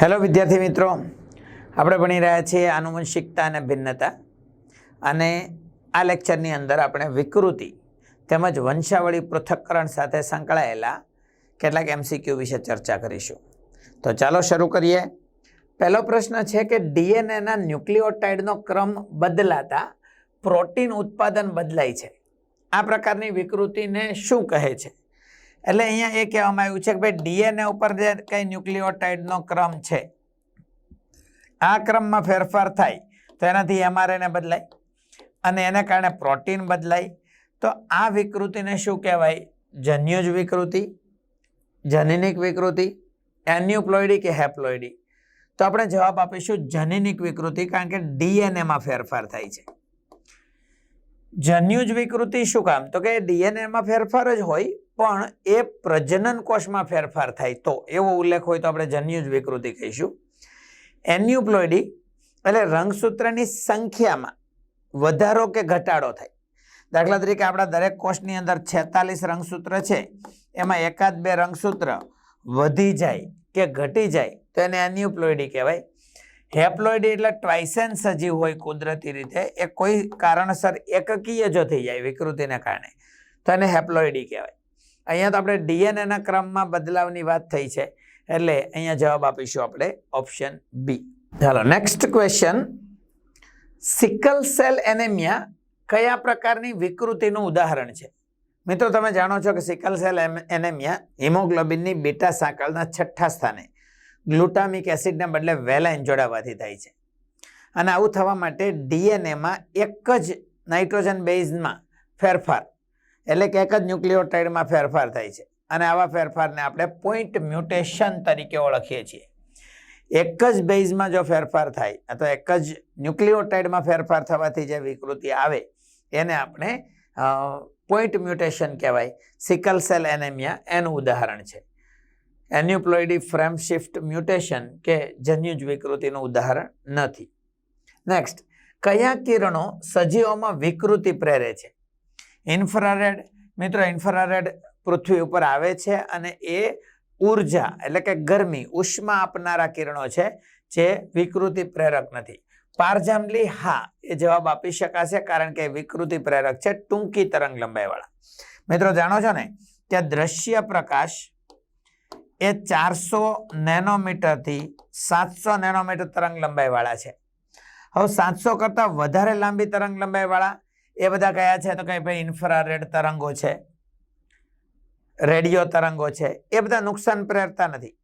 Hello વિદ્યાર્થી મિત્રો. આપણે ભણી રહ્યા છીએ આનુવંશિકતા અને ભિન્નતા. અને આ લેક્ચરની અંદર આપણે વિકૃતિ તેમજ વંશાવળી પૃથક્કરણ સાથે સંકળાયેલા કેટલાક એમસીક્યુ વિશે ચર્ચા કરીશું. તો ચાલો શરૂ કરીએ. પહેલો પ્રશ્ન છે કે ડીએનએના ન્યુક્લિયોટાઇડનો ક્રમ બદલાતા પ્રોટીન ઉત્પાદન બદલાય છે. આ પ્રકારની વિકૃતિને શું કહે છે? એટલે અહીંયા એ કહેવામાં આવ્યું છે કે ભાઈ ડીએનએ ઉપર જે કંઈ ન્યુક્લિયોટાઇડનો ક્રમ છે, આ ક્રમમાં ફેરફાર થાય તો એનાથી એમઆરએને બદલાય અને એને કારણે પ્રોટીન બદલાય. તો આ વિકૃતિને શું કહેવાય? જન્યુજ વિકૃતિ, જનીનિક વિકૃતિ એન્યુપ્લોઇડી કે હેપ્લોઇડી તો આપણે જવાબ આપીશું જનીનિક વિકૃતિ કારણ કે ડીએનએમાં ફેરફાર થાય છે. જન્યુજ વિકૃતિ શું કામ? તો કે ડીએનએમાં ફેરફાર જ હોય પણ એ પ્રજનન કોષમાં ફેરફાર થાય. તો એવો ઉલ્લેખ હોય તો આપણે જન્યુજ વિકૃતિ કહીશું. એન્યુપ્લોઇડી એટલે રંગસૂત્રની સંખ્યામાં વધારો કે ઘટાડો થાય. દાખલા તરીકે આપણા દરેક કોષની અંદર છેતાલીસ રંગસૂત્ર છે. એમાં એકાદ બે રંગસૂત્ર વધી જાય કે ઘટી જાય તો એને એન્યુપ્લોઇડી કહેવાય. હેપ્લોઇડી એટલે ટ્વાઇસેન સજીવ હોય કુદરતી રીતે. એ કોઈ કારણસર એકકીય જો થઈ જાય વિકૃતિને કારણે. તો એને હેપ્લોઇડી કહેવાય. અહીંયા તો આપણે ડીએનએના ક્રમમાં બદલાવની વાત થઈ છે. એટલે અહીંયા જવાબ આપીશું આપણે ઓપ્શન બી ચાલો next question sickle cell anaemia કયા પ્રકારની વિકૃતિનું ઉદાહરણ છે? મિત્રો, તમે જાણો છો કે સિકલ સેલ એનેમિયા હિમોગ્લોબિનની બીટા સાંકળના છઠ્ઠા સ્થાને ગ્લુટામિક એસિડને બદલે વેલાઇન જોડાવાથી થાય છે. અને આવું થવા માટે ડીએનએમાં એક જ નાઇટ્રોજન બેઝમાં ફેરફાર એટલે કે એક જ ન્યુક્લિયોટાઇડમાં ફેરફાર થાય છે. અને આવા ફેરફારને આપણે પોઈન્ટ મ્યુટેશન તરીકે ઓળખીએ છીએ. એક જ બેઝમાં જો ફેરફાર થાય અથવા એક જ ન્યુક્લિયોટાઇડમાં ફેરફાર થવાથી જે વિકૃતિ આવે, એને આપણે પોઈન્ટ મ્યુટેશન કહેવાય. સિકલ સેલ એનેમિયા એનું ઉદાહરણ છે. એન્યુપ્લોઇડી ફ્રેમ શિફ્ટ મ્યુટેશન કે જન્યુજ વિકૃતિનું ઉદાહરણ નથી. નેક્સ્ટ, કયા કિરણો સજીવોમાં વિકૃતિ પ્રેરે છે? ઇન્ફ્રારેડ, મિત્રો, ઇન્ફ્રારેડ પૃથ્વી ઉપર આવે છે અને એ ઊર્જા, એટલે કે ગરમી, ઉષ્મા આપનારા કિરણો છે જે વિકૃતિ પ્રેરક નથી. પારજામલી હા, એ જવાબ આપી શકાશે કારણ કે વિકૃતિ પ્રેરક છે ટૂંકી તરંગ લંબાઈવાળા. મિત્રો, જાણો છો ને કે દ્રશ્ય પ્રકાશ એ ચારસો નેનોમીટરથી સાતસો નેનોમીટર તરંગ લંબાઈવાળા છે. હવે સાતસો કરતાં વધારે લાંબી તરંગ લંબાઈવાળા એ બધા કયા છે? તો કે ભાઈ ઇન્ફ્રારેડ તરંગો છે, રેડિયો તરંગો છે, એ બધા નુકસાન પ્રેરતા નથી.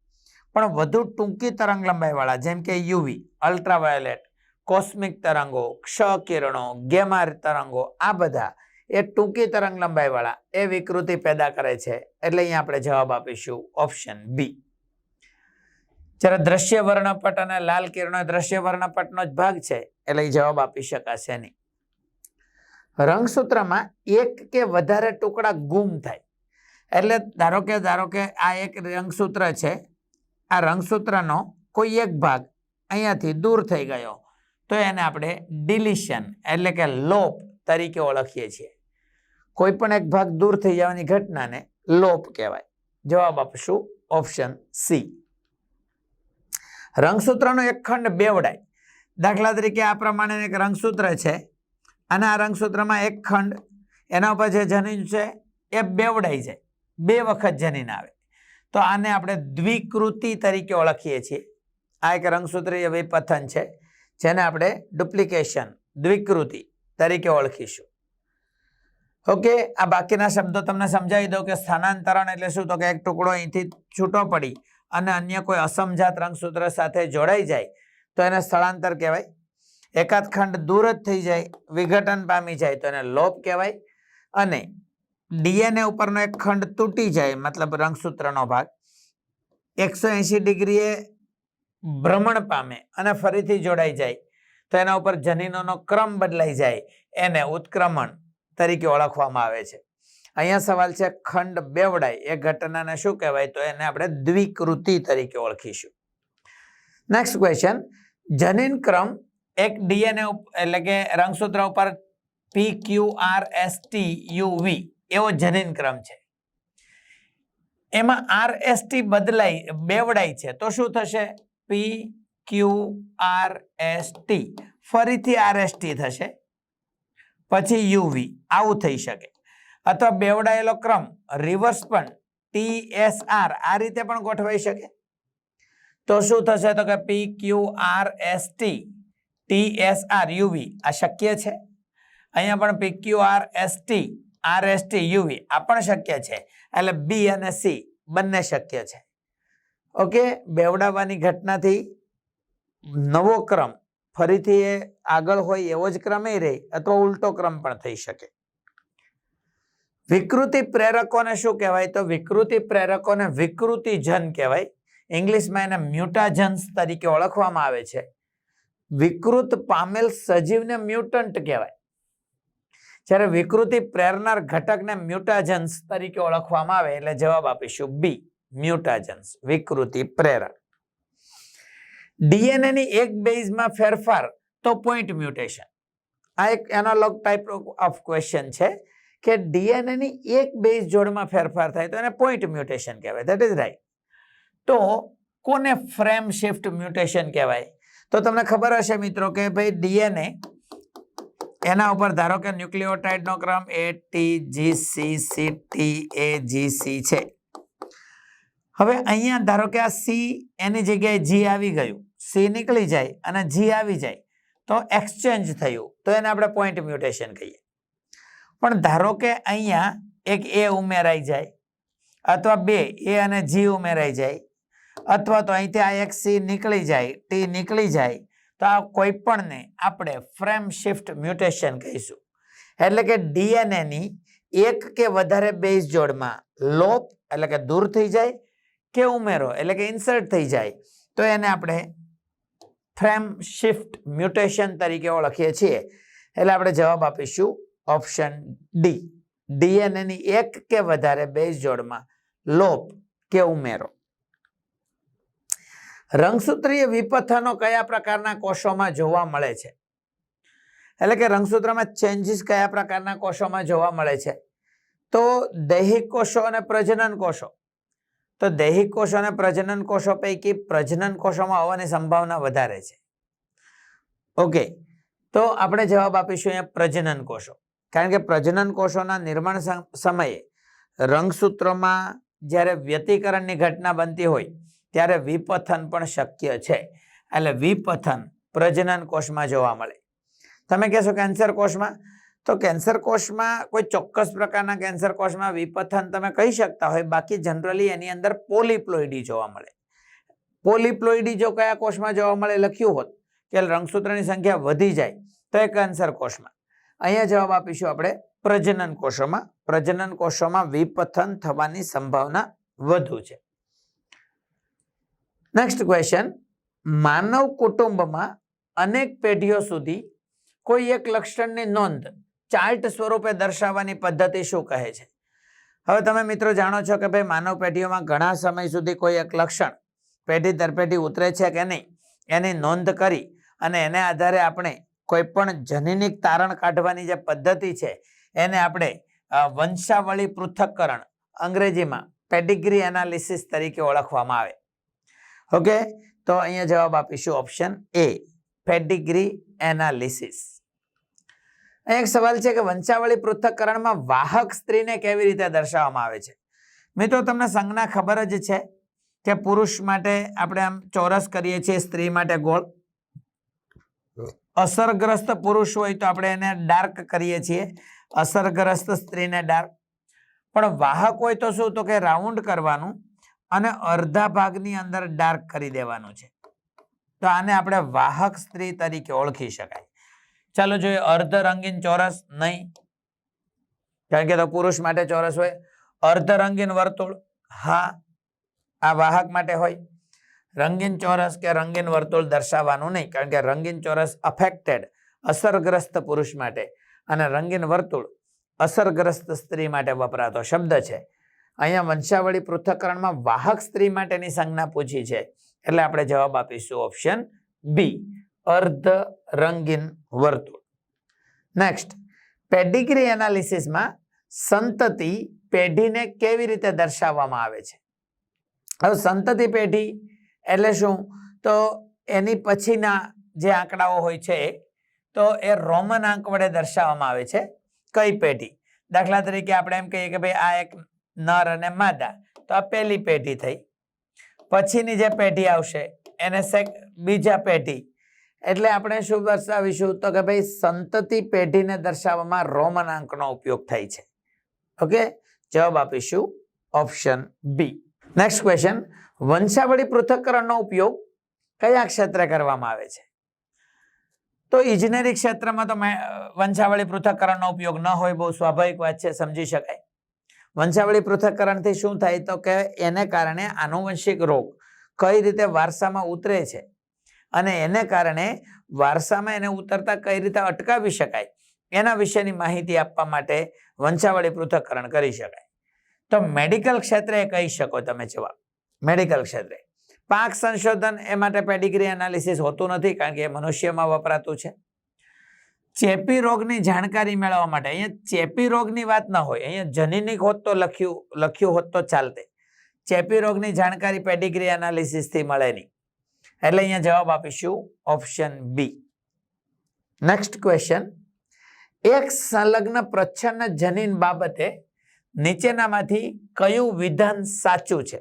પણ વધુ ટૂંકી તરંગ લંબાઈવાળા, જેમ કે યુવી અલ્ટ્રાવાયોલેટ કોસ્મિક તરંગો ક્ષ કિરણો ગેમાર તરંગો, આ બધા એ ટૂંકી તરંગ લંબાઈવાળા એ વિકૃતિ પેદા કરે છે. એટલે અહીંયા આપણે જવાબ આપીશું ઓપ્શન બી જ્યારે દ્રશ્ય વર્ણપટ અને લાલ કિરણો દ્રશ્ય વર્ણપટનો જ ભાગ છે, એટલે જવાબ આપી શકાશે નહીં. રંગસૂત્રમાં એક કે વધારે ટુકડા ગુમ થાય. એટલે ધારો કે ધારો કે આ એક રંગસૂત્ર છે, આ રંગસૂત્રનો કોઈ એક ભાગ અહીંયાથી દૂર થઈ ગયો, તો એને આપણે ડિલિશન એટલે કે લોપ તરીકે ઓળખીએ છીએ. કોઈ પણ એક ભાગ દૂર થઈ જવાની ઘટનાને લોપ કહેવાય. જવાબ આપશું ઓપ્શન સી. રંગસૂત્રનો એક ખંડ બેવડાય. દાખલા તરીકે આ પ્રમાણે એક રંગસૂત્ર છે અને આ રંગસૂત્રમાં એક ખંડ, એના ઉપર જે જનીન છે, એ બેવડાઈ જાય. બે વખત જનીન આવે. તો આને આપણે દ્વિકૃતિ તરીકે ઓળખીએ છીએ. આ એક રંગસૂત્રીય વિપથન છે, જેને આપણે ડુપ્લિકેશન, દ્વિકૃતિ તરીકે ઓળખીશું. ઓકે, આ બાકીના શબ્દો તમને સમજાવી દઉં કે સ્થાનાંતરણ એટલે શું? તો કે એક ટુકડો અહીંથી છૂટો પડી અને અન્ય કોઈ અસમજાત રંગસૂત્ર સાથે જોડાઈ જાય, તો એને સ્થળાંતર કહેવાય. એકાદ ખંડ દૂર જ થઈ જાય, વિઘટન પામી જાય તો એને લોપ કહેવાય. અને ડીએનએ ઉપરનો એક ખંડ તૂટી જાય, મતલબ રંગસૂત્રનો ભાગ, એકસો એંશી ડિગ્રીએ ભ્રમણ પામે અને ફરીથી જોડાઈ જાય, તો એના ઉપર જનીનોનો ક્રમ બદલાઈ જાય, એને ઉત્ક્રમણ તરીકે ઓળખવામાં આવે છે. અહીંયા સવાલ છે, ખંડ બેવડાય, એ ઘટનાને શું કહેવાય? તો એને આપણે દ્વિકૃતિ તરીકે ઓળખીશું. નેક્સ્ટ ક્વેશ્ચન જનીન ક્રમ એક ડીએનએ એટલે કે રંગસૂત્ર ઉપર P Q R S T U V એવો જનીન ક્રમ છે. એમાં આર એસ ટી બદલાઈ બેવડાય છે. તો શું થશે? P Q R S T ફરીથી આર એસ ટી થશે. પછી યુવી આવું થઈ શકે. અથવા બેવડાયેલો ક્રમ, રિવર્સ પણ ટી એસ આર આ રીતે પણ ગોઠવાઈ શકે. તો શું થશે? તો કે P Q R S T T S R UV આ શક્ય છે? અહીંયા પણ P Q R S T R S T UV આ પણ શક્ય છે. એટલે બી અને સી બંને શક્ય છે. ઓકે? બેવડાવવાની ઘટનાથી નવો ક્રમ. ફરીથી એ આગળ હોય એવો જ ક્રમે રહે, અથવા ઉલટો ક્રમ પણ થઈ શકે. વિકૃતિ પ્રેરકોને શું કહેવાય? તો વિકૃતિ પ્રેરકોને વિકૃતિ જન કહેવાય. ઇંગ્લિશમાં એને મ્યુટાજન્સ તરીકે ઓળખવામાં આવે છે. વિકૃત પામેલ સજીવને મ્યુટન્ટ કહેવાય. જ્યારે વિકૃતિ પ્રેરનાર ઘટકને મ્યુટાજન્સ તરીકે ઓળખવામાં આવે એટલે જવાબ આપીશું બી મ્યુટાજન્સ વિકૃતિ પ્રેરક ડીએનએ ની એક બેઝમાં ફેરફાર તો પોઈન્ટ મ્યુટેશન. આ એક એનાલોગ ટાઈપ ઓફ ક્વેશ્ચન છે કે ડીએનએ ની એક બેઝ જોડમાં ફેરફાર થાય તો એને પોઈન્ટ મ્યુટેશન કહેવાય ધેટ ઇઝ રાઈટ તો કોને ફ્રેમ શિફ્ટ મ્યુટેશન કહેવાય? તો તમને ખબર હશે મિત્રો કે ભાઈ ડીએનએ એના ઉપર ધારો કે ન્યુક્લિયોટાઇડનો ક્રમ A T G C C T A G C છે. હવે અહીંયા ધારો કે આ સી એની જગ્યાએ જી આવી ગયું. સી નીકળી જાય અને જી આવી જાય તો એક્સચેન્જ થયું. તો એને આપણે પોઈન્ટ મ્યુટેશન કહીએ. પણ ધારો કે અહીંયા એક એ ઉમેરાઈ જાય અથવા બે એ અને જી ઉમેરાઈ જાય. અથવા તો અહીંથી આ એક સી નીકળી જાય, ટી નીકળી જાય, તો આ કોઈ પણને આપણે ફ્રેમ શિફ્ટ મ્યુટેશન કહીશું. એટલે કે ડીએનએની એક કે વધારે બેઝ જોડમાં લોપ એટલે કે દૂર થઈ જાય કે ઉમેરો એટલે કે ઇન્સર્ટ થઈ જાય, તો એને આપણે ફ્રેમ શિફ્ટ મ્યુટેશન તરીકે ઓળખીએ છીએ. એટલે આપણે જવાબ આપીશું ઓપ્શન ડી. ડીએનએની એક કે વધારે બેઝ જોડમાં લોપ કે ઉમેરો. રંગસૂત્રીય વિપથનો કયા પ્રકારના કોષોમાં જોવા મળે છે? એટલે કે રંગસૂત્રમાં ચેન્જીસ કયા પ્રકારના કોષોમાં જોવા મળે છે? તો દૈહિક કોષો અને પ્રજનન કોષો. તો દૈહિક કોષો અને પ્રજનન કોષો પૈકી પ્રજનન કોષોમાં આવવાની સંભાવના વધારે છે. ઓકે તો આપણે જવાબ આપીશું અહીંયા પ્રજનન કોષો. કારણ કે પ્રજનન કોષોના નિર્માણ સમ- સમયે રંગસૂત્રોમાં જ્યારે વ્યતિકરણની ઘટના બનતી હોય ત્યારે વિપથન પણ શક્ય છે. એટલે વિપથન પ્રજનન કોષમાં જોવા મળે. તમે કહેશો કેન્સર કોષમાં? તો કેન્સર કોષમાં કોઈ ચોક્કસ પ્રકારના કેન્સર કોષમાં વિપથન તમે કહી શકતા હોય. બાકી જનરલી એની અંદર પોલિપ્લોઇડી જોવા મળે. પોલીપ્લોઈડી જો કયા કોષમાં જોવા મળે લખ્યું હોત કે રંગસૂત્રની સંખ્યા વધી જાય, તો એ કેન્સર કોષમાં. અહીંયા જવાબ આપીશું આપણે પ્રજનન કોષોમાં. પ્રજનન કોષોમાં વિપથન થવાની સંભાવના વધુ છે. નેક્સ્ટ ક્વેશ્ચન માનવ કુટુંબમાં અનેક પેઢીઓ સુધી કોઈ એક લક્ષણની નોંધ ચાર્ટ સ્વરૂપે દર્શાવવાની પદ્ધતિ શું કહે છે? હવે તમે મિત્રો જાણો છો કે ભાઈ માનવ પેઢીઓમાં ઘણા સમય સુધી કોઈ એક લક્ષણ પેઢી દર પેઢી ઉતરે છે કે નહીં? એની નોંધ કરી અને એને આધારે આપણે કોઈ પણ જનીનિક તારણ કાઢવાની જે પદ્ધતિ છે, એને આપણે વંશાવળી પૃથક્કરણ અંગ્રેજીમાં પેડિગ્રી એનાલિસિસ તરીકે ઓળખવામાં આવે. ઓકે તો અહીંયા જવાબ આપીશું ઓપ્શન એ પેડિગ્રી એનાલિસિસ એક સવાલ છે કે વંશાવળી પૃથ્થકરણમાં વાહક સ્ત્રીને કેવી રીતે દર્શાવવામાં આવે છે? મિત્રો, તમને સંજ્ઞા ખબર જ છે કે પુરુષ માટે આપણે આમ ચોરસ કરીએ છીએ, સ્ત્રી માટે ગોળ. અસરગ્રસ્ત પુરુષ હોય તો આપણે એને ડાર્ક કરીએ છીએ. અસરગ્રસ્ત સ્ત્રીને ડાર્ક. પણ વાહક હોય તો શું? તો કે રાઉન્ડ કરવાનું. અને અડધા ભાગની અંદર ડાર્ક કરી દેવાનું છે. તો આને આપણે વાહક સ્ત્રી તરીકે ઓળખી શકાય. ચાલો જોઈએ અર્ધ રંગીન ચોરસ, નહીં. કારણ કે તો પુરુષ માટે ચોરસ હોય. અર્ધ રંગીન વર્તુળ, હા, આ વાહક માટે હોય. રંગીન ચોરસ કે રંગીન વર્તુળ દર્શાવવાનું નહીં, કારણ કે રંગીન ચોરસ અફેક્ટેડ અસરગ્રસ્ત પુરુષ માટે. અને રંગીન વર્તુળ અસરગ્રસ્ત સ્ત્રી માટે વપરાતો શબ્દ છે. અહીંયા વંશાવળી પૃથ્થકરણમાં વાહક સ્ત્રી માટેની સંજ્ઞા પૂછી છે. એટલે આપણે જવાબ આપીશું ઓપ્શન બી અર્ધ રંગીન વર્તુળ. નેક્સ્ટ પેડિગ્રી એનાલિસિસમાં સંતતિ પેઢીને કેવી રીતે દર્શાવવામાં આવે છે? હવે સંતતિ પેઢી એટલે શું? તો એની પછીના જે આંકડાઓ હોય છે, તો એ રોમન આંક વડે દર્શાવવામાં આવે છે કઈ પેઢી? દાખલા તરીકે આપણે એમ કહીએ કે ભાઈ આ એક નર અને માદા. તો આ પહેલી પેઢી થઈ. પછીની જે પેઢી આવશે, એને બીજા પેઢી. એટલે આપણે શું દર્શાવીશું? તો કે ભાઈ, સંતતિ પેઢીને દર્શાવવામાં રોમન આંકનો ઉપયોગ થાય છે. ઓકે? જવાબ આપીશું ઓપ્શન બી. નેક્સ્ટ ક્વેશ્ચન વંશાવળી પૃથક્કરણનો ઉપયોગ કયા ક્ષેત્રે કરવામાં આવે છે? તો ઇજનેરી ક્ષેત્રમાં તો વંશાવળી પૃથક્કરણનો ઉપયોગ ન હોય, બહુ સ્વાભાવિક વાત છે, સમજી શકાય. વંશાવળી પૃથક્કરણથી શું થાય? તો કે એને કારણે આનુવંશિક રોગ કઈ રીતે વારસામાં ઉતરે છે? અને એને કારણે વારસામાં એને ઉતરતા કઈ રીતે અટકાવી શકાય? એના વિશેની માહિતી આપવા માટે વંશાવળી પૃથક્કરણ કરી શકાય. તો મેડિકલ ક્ષેત્રે કહી શકો તમે જવાબ. મેડિકલ ક્ષેત્રે. પાક સંશોધન એ માટે પેડિગ્રી એનાલિસિસ હોતું નથી કારણ કે એ મનુષ્યમાં વપરાતું છે. ચેપી રોગની જાણકારી મેળવવા માટે. અહીંયા ચેપી રોગની વાત ન હોય. અહીંયા જનીનિક હોત તો લખ્યું લખ્યું હોત તો ચાલતે. ચેપી રોગની જાણકારી પેડિગ્રી એનાલિસિસથી મળે નહીં. એટલે અહીંયા જવાબ આપીશું ઓપ્શન બી નેક્સ્ટ ક્વેશ્ચન એક સંલગ્ન પ્રચ્છન્ન જનીન બાબતે નીચેનામાંથી કયું વિધાન સાચું છે?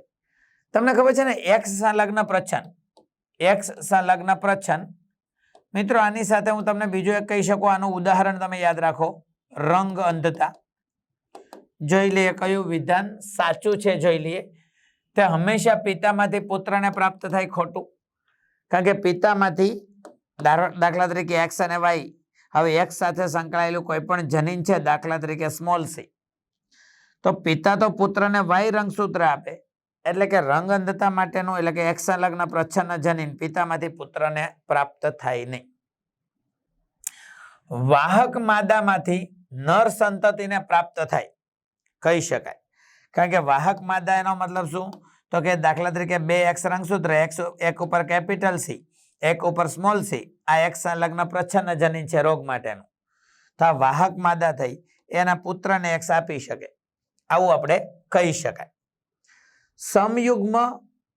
તમને ખબર છે ને એક્સ સંલગ્ન પ્રચ્છન્ન એક્સ સંલગ્ન પ્રચ્છન્ન મિત્રો, આની સાથે હું તમને બીજું એક કહી શકું, આનું ઉદાહરણ તમે યાદ રાખો. રંગ અંધતા. જોઈ લઈએ કયું વિધાન સાચું છે, જોઈ લઈએ. તે હંમેશા પિતામાંથી પુત્રને પ્રાપ્ત થાય ખોટું. કારણ કે પિતામાંથી દાખલા તરીકે એક્સ અને વાય હવે એક્સ સાથે સંકળાયેલું કોઈ પણ જનીન છે, દાખલા તરીકે સ્મોલ સી. તો પિતા તો પુત્રને વાય રંગસૂત્ર આપે. એટલે કે રંગ અંધતા માટેનું એટલે કે એક સંલગ્ન પ્રચ્છન્ન જનીન પિતામાંથી પુત્રને પ્રાપ્ત થાય નહીં. વાહક માદામાંથી નર સંતતિને પ્રાપ્ત થાય. કહી શકાય. કારણ કે વાહક માદા એનો મતલબ શું? તો કે દાખલા તરીકે બે એક્સ રંગસૂત્ર, એક્સ એક ઉપર કેપિટલ સી, એક ઉપર સ્મોલ સી, આ એક સંલગ્ન પ્રચ્છન્ન જનીન છે રોગ માટેનું. તો આ વાહક માદા થઈ, એના પુત્રને એક્સ આપી શકે. આવું આપણે કહી શકાય. સમયુગ્મ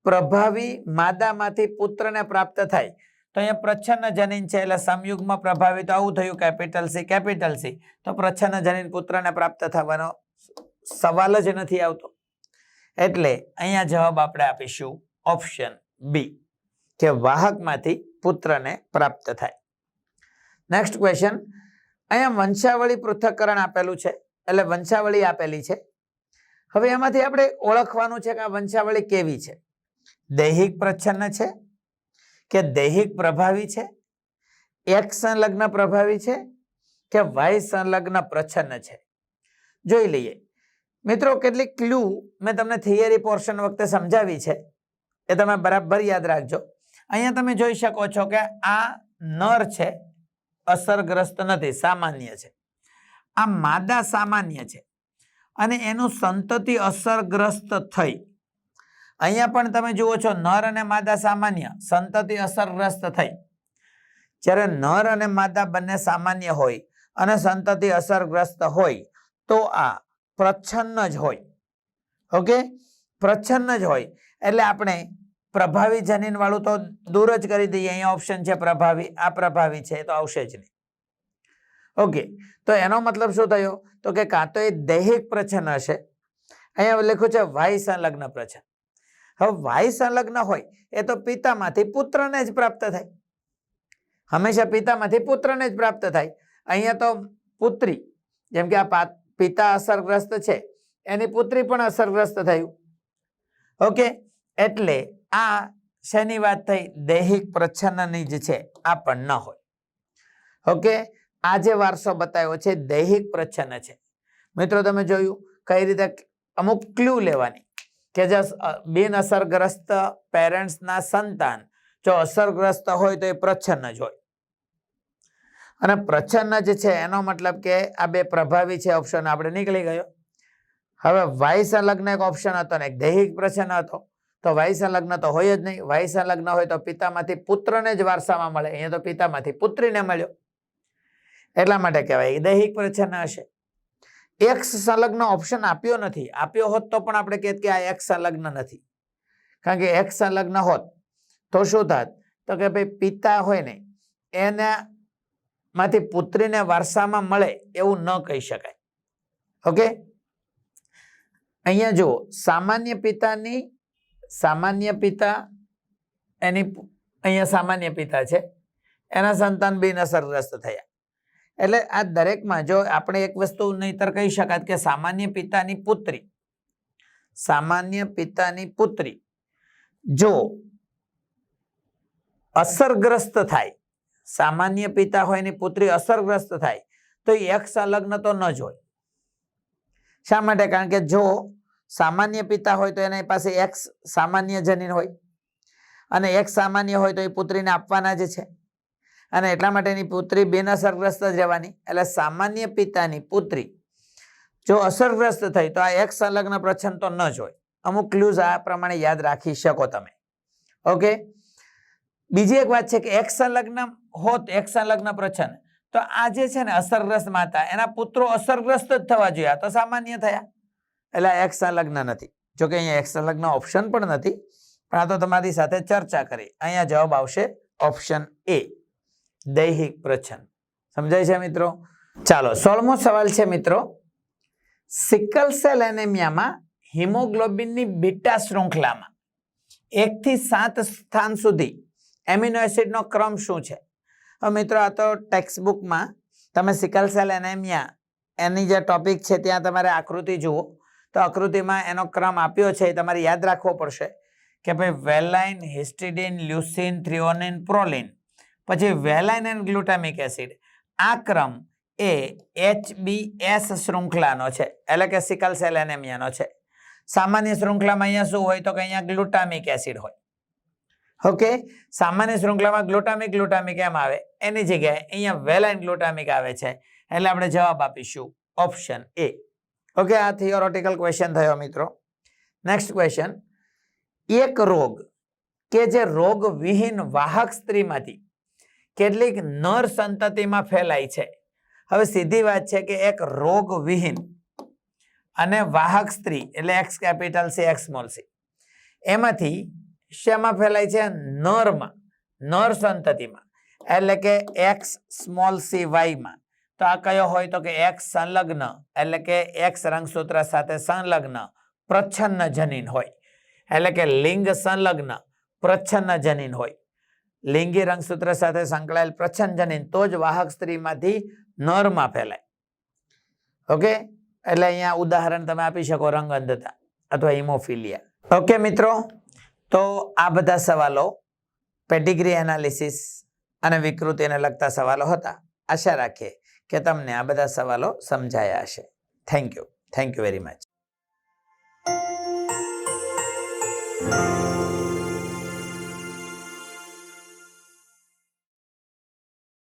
પ્રભાવી માદામાંથી પુત્રને પ્રાપ્ત થાય. તો અહીંયા પ્રચ્છન્ન જનીન છે એટલે સમયુગ્મ પ્રભાવી તો આવું થયું કેપિટલ સી કેપિટલ સી તો પ્રચ્છન્ન જનીન પુત્રને પ્રાપ્ત થવાનો સવાલ જ નથી આવતો. એટલે અહીંયા જવાબ આપણે આપીશું ઓપ્શન બી કે વાહકમાંથી પુત્રને પ્રાપ્ત થાય. નેક્સ્ટ ક્વેશ્ચન અહીંયા વંશાવળી પૃથક્કરણ આપેલું છે, એટલે વંશાવળી આપેલી છે. હવે એમાંથી આપણે ઓળખવાનું છે કે આ વંશાવળી કેવી છે? દૈહિક પ્રચ્છન્ન છે કે દૈહિક પ્રભાવી છે? એક સંલગ્ન પ્રભાવી છે કે વાય સંલગ્ન પ્રચ્છન્ન છે? જોઈ લઈએ. મિત્રો, કેટલીક ક્લુ મેં તમને થિયરી પોર્શન વખતે સમજાવી છે. એ તમે બરાબર યાદ રાખજો. અહીંયા તમે જોઈ શકો છો કે આ નર છે, અસરગ્રસ્ત નથી, સામાન્ય છે. આ માદા સામાન્ય છે. અને એનું સંતતિ અસરગ્રસ્ત થઈ. અહીંયા પણ તમે જુઓ છો, નર અને માદા સામાન્ય, સંતતિ અસરગ્રસ્ત થઈ. જ્યારે નર અને માદા બંને સામાન્ય હોય અને સંતતિ અસરગ્રસ્ત હોય, તો આ પ્રચ્છન્ન જ હોય. ઓકે? પ્રચ્છન્ન જ હોય. એટલે આપણે પ્રભાવી જનીનવાળું તો દૂર જ કરી દઈએ. અહીંયા ઓપ્શન છે પ્રભાવી. આ પ્રભાવી છે તો આવશે જ નહીં. ઓકે તો એનો મતલબ શું થયો? તો કે કાં તો એ દૈહિક પ્રચ્છન્ન હશે. અહીંયા લખ્યું છે વાય સંલગ્ન પ્રચ્છન્ન હવે વાય સંલગ્ન હોય એ તો પિતામાંથી પુત્રને જ પ્રાપ્ત થાય. હંમેશા પિતામાંથી પુત્રને જ પ્રાપ્ત થાય. અહીંયા તો પુત્રી, જેમ કે આ પિતા અસરગ્રસ્ત છે, એની પુત્રી પણ અસરગ્રસ્ત થયું. ઓકે એટલે આ શેની વાત થઈ? દૈહિક પ્રચ્છન્નની જ છે. આ પણ ન હોય. ઓકે આ જે વારસો બતાવ્યો છે, દૈહિક પ્રચ્છન્ન છે. મિત્રો, તમે જોયું કઈ રીતે અમુક ક્લુ લેવાની કે જે બિન અસરગ્રસ્ત પેરેન્ટ્સના સંતાન, જો અસરગ્રસ્ત હોય તો એ પ્રચ્છન્ન જ હોય. અને પ્રચ્છન્ન જ છે, એનો મતલબ કે આ બે પ્રભાવી છે ઓપ્શન આપણે નીકળી ગયો. હવે વાય સંલગ્ન એક ઓપ્શન હતો ને, એક દૈહિક પ્રચ્છન્ન હતો. તો વાય સંલગ્ન તો હોય જ નહીં. વાય સંલગ્ન હોય તો પિતામાંથી પુત્રને જ વારસામાં મળે. અહીંયા તો પિતામાંથી પુત્રીને મળ્યો. એટલા માટે કહેવાય દૈહિક પ્રચ્છન્ન હશે. એક્સ સંલગ્ન ઓપ્શન આપ્યો નથી. આપ્યો હોત તો પણ આપણે કહેત કે આ એક્સ સંલગ્ન નથી. કારણ કે એક્સ સંલગ્ન હોત તો શું થાત? તો કે ભાઈ પિતા હોય ને એના માંથી પુત્રીને વારસામાં મળે એવું ન કહી શકાય. ઓકે? અહીંયા જુઓ, સામાન્ય પિતાની, સામાન્ય પિતા, એની, અહીંયા સામાન્ય પિતા છે. એના સંતાન બિનઅસરગ્રસ્ત થયા. એટલે આ દરેકમાં જો આપણે એક વસ્તુ નહીતર કહી શકાત કે સામાન્ય પિતાની પુત્રી, સામાન્ય પિતાની પુત્રી જો અસરગ્રસ્ત થાય, સામાન્ય પિતા હોય એની પુત્રી અસરગ્રસ્ત થાય, તો એક સંલગ્ન તો ન જ શા માટે? કારણ કે જો સામાન્ય પિતા હોય તો એની પાસે એક્સ સામાન્ય જનીન હોય અને એક સામાન્ય હોય તો એ પુત્રીને આપવાના જ છે. અને એટલા માટેની પુત્રી બેન અસરગ્રસ્ત જ રહેવાની. એટલે સામાન્ય પિતાની પુત્રી જો અસરગ્રસ્ત થઈ, તો આ એક સંલગ્ન પ્રચ્છન્ન તો ન જ હોય. અમુક ક્લ્યુઝ આ પ્રમાણે યાદ રાખી શકો તમે. ઓકે બીજી એક વાત છે કે એક સંલગ્ન હોત, એક સંલગ્ન પ્રચ્છન્ન તો આ જે છે ને અસરગ્રસ્ત માતા, એના પુત્રો અસરગ્રસ્ત જ થવા જોઈએ. તો સામાન્ય થયા. એટલે એક સંલગ્ન નથી. જોકે અહીંયા એક સંલગ્ન ઓપ્શન પણ નથી, પણ આ તો તમારી સાથે ચર્ચા કરી. અહીંયા જવાબ આવશે ઓપ્શન એ દૈહિક પ્રચ્છન્ન સમજાય છે મિત્રો? ચાલો, સોળમો સવાલ છે મિત્રો. સિકલ સેલ એનેમિયામાં હિમોગ્લોબિનની બીટા શૃંખલામાં એકથી સાત સ્થાન સુધી એમિનો એસિડનો ક્રમ શું છે? હવે મિત્રો, આ તો ટેક્સ્ટ બુકમાં તમે સિકલ સેલ એનેમિયા એની જે ટોપિક છે, ત્યાં તમારે આકૃતિ જુઓ. તો આકૃતિમાં એનો ક્રમ આપ્યો છે, એ તમારે યાદ રાખવો પડશે કે ભાઈ વેલાઇન, હિસ્ટિડિન, લ્યુસિન, થ્રિઓનિન, પ્રોલિન પછી વેલાઇન એન્ડ ગ્લુટામિક એસિડ. આ ક્રમ એ એચ શૃંખલાનો છે એટલે કે સિકલ સેલ એનેમિયાનો છે. સામાન્ય શૃંખલામાં અહીંયા શું હોય તો કે અહીંયા ગ્લુટામિક એસિડ હોય. ઓકે? સામાન્ય શૃંખલામાં ગ્લુટામિક ગ્લુટામિક એમ આવે. એની જગ્યાએ અહીંયા વેલાઇન ગ્લુટામિક આવે છે. એટલે આપણે જવાબ આપીશું ઓપ્શન એ. ઓકે, આ થિયોરોટિકલ ક્વેશ્ચન થયો મિત્રો. Next question. એક રોગ કે જે રોગ વિહીન વાહક સ્ત્રીમાંથી કેટલીક નર સંતતિમાં ફેલાય છે. હવે સીધી વાત છે કે એક રોગ વિહીન અને વાહક સ્ત્રી, એટલે X capital C X small C એમાંથી શેમાં ફેલાય છે? નરમાં, નર સંતતિમાં. એટલે કે એક્સ સ્મોલ સી વાયમાં તો આ કયો હોય તો કે એક્સ સંલગ્ન, એટલે કે એક્સ રંગસૂત્ર સાથે સંલગ્ન પ્રચ્છન્ન જનીન હોય. એટલે કે લિંગ સંલગ્ન પ્રચ્છન્ન જનીન હોય. લિંગી રંગસૂત્ર સાથે સંકળાયેલ પ્રચ્છન્ન તો જ વાહક સ્ત્રીમાંથી નરમાં ફેલાય. ઓકે? એટલે અહીંયા ઉદાહરણ તમે આપી શકો રંગ અંધતા અથવા હિમોફિલિયા. ઓકે મિત્રો? તો આ બધા સવાલો પેટીગ્રી એનાલિસિસ અને વિકૃતિને લગતા સવાલો હતા. આશા રાખીએ કે તમને આ બધા સવાલો સમજાયા હશે. Thank you thank you very much